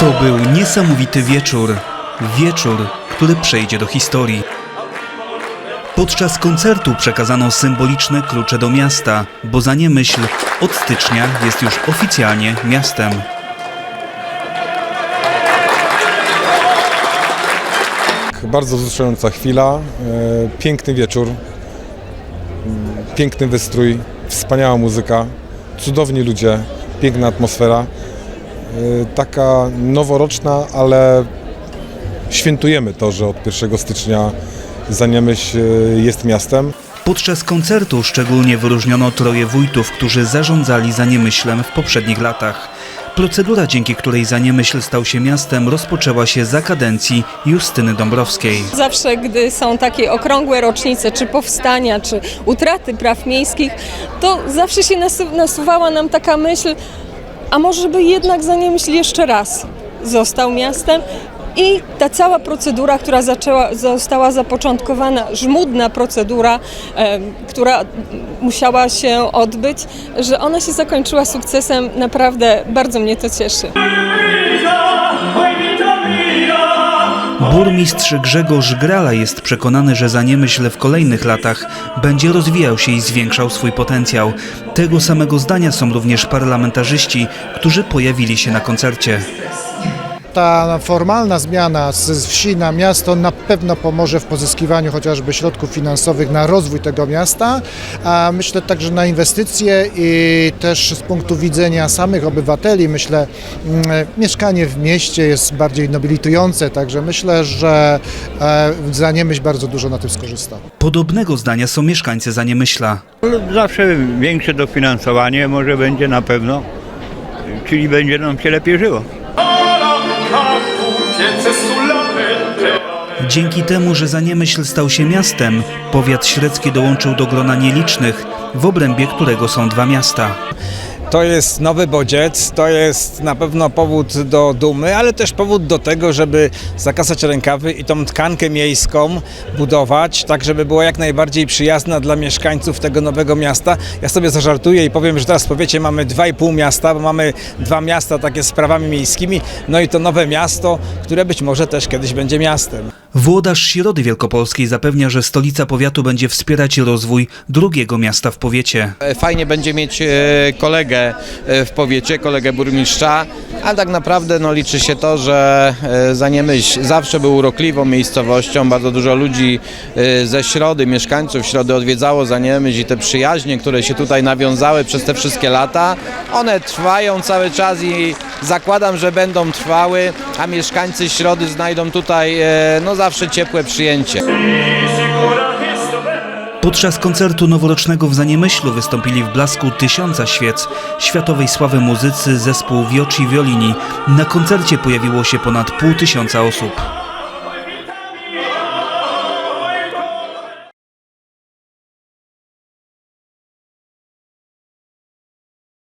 To był niesamowity wieczór. Wieczór, który przejdzie do historii. Podczas koncertu przekazano symboliczne klucze do miasta, bo za myśl od stycznia jest już oficjalnie miastem. Bardzo wzruszająca chwila, e, piękny wieczór, m, piękny wystrój, wspaniała muzyka, cudowni ludzie, piękna atmosfera. E, Taka noworoczna, ale świętujemy to, że od 1 stycznia Zaniemyśl e, jest miastem. Podczas koncertu szczególnie wyróżniono troje wójtów, którzy zarządzali Zaniemyślem w poprzednich latach. Procedura, dzięki której Zaniemyśl stał się miastem, rozpoczęła się za kadencji Justyny Dąbrowskiej. Zawsze, gdy są takie okrągłe rocznice, czy powstania, czy utraty praw miejskich, to zawsze się nasu- nasuwała nam taka myśl, a może by jednak Zaniemyśl jeszcze raz został miastem. I ta cała procedura, która zaczęła, została zapoczątkowana, żmudna procedura, em, która musiała się odbyć, że ona się zakończyła sukcesem, naprawdę bardzo mnie to cieszy. Burmistrz Grzegorz Grala jest przekonany, że Zaniemyśl w kolejnych latach będzie rozwijał się i zwiększał swój potencjał. Tego samego zdania są również parlamentarzyści, którzy pojawili się na koncercie. Ta formalna zmiana z wsi na miasto na pewno pomoże w pozyskiwaniu chociażby środków finansowych na rozwój tego miasta, a myślę także na inwestycje i też z punktu widzenia samych obywateli, myślę, mm, mieszkanie w mieście jest bardziej nobilitujące, także myślę, że e, Zaniemyśl bardzo dużo na tym skorzysta. Podobnego zdania są mieszkańcy Zaniemyśla. Zawsze większe dofinansowanie może będzie na pewno, czyli będzie nam się lepiej żyło. Dzięki temu, że Zaniemyśl stał się miastem, powiat średzki dołączył do grona nielicznych, w obrębie którego są dwa miasta. To jest nowy bodziec, to jest na pewno powód do dumy, ale też powód do tego, żeby zakasać rękawy i tą tkankę miejską budować, tak żeby była jak najbardziej przyjazna dla mieszkańców tego nowego miasta. Ja sobie zażartuję i powiem, że teraz w powiecie mamy dwa i pół miasta, bo mamy dwa miasta takie z prawami miejskimi, no i to nowe miasto, które być może też kiedyś będzie miastem. Włodarz Środy Wielkopolskiej zapewnia, że stolica powiatu będzie wspierać rozwój drugiego miasta w powiecie. Fajnie będzie mieć e, kolegę e, w powiecie, kolegę burmistrza, ale tak naprawdę no, liczy się to, że e, Zaniemyśl zawsze był urokliwą miejscowością. Bardzo dużo ludzi e, ze Środy, mieszkańców Środy odwiedzało Zaniemyśl i te przyjaźnie, które się tutaj nawiązały przez te wszystkie lata, one trwają cały czas i zakładam, że będą trwały, a mieszkańcy Środy znajdą tutaj no, zawsze ciepłe przyjęcie. Podczas koncertu noworocznego w Zaniemyślu wystąpili w blasku tysiąca świec, światowej sławy muzycy zespół Wioci Violini. Na koncercie pojawiło się ponad pół tysiąca osób.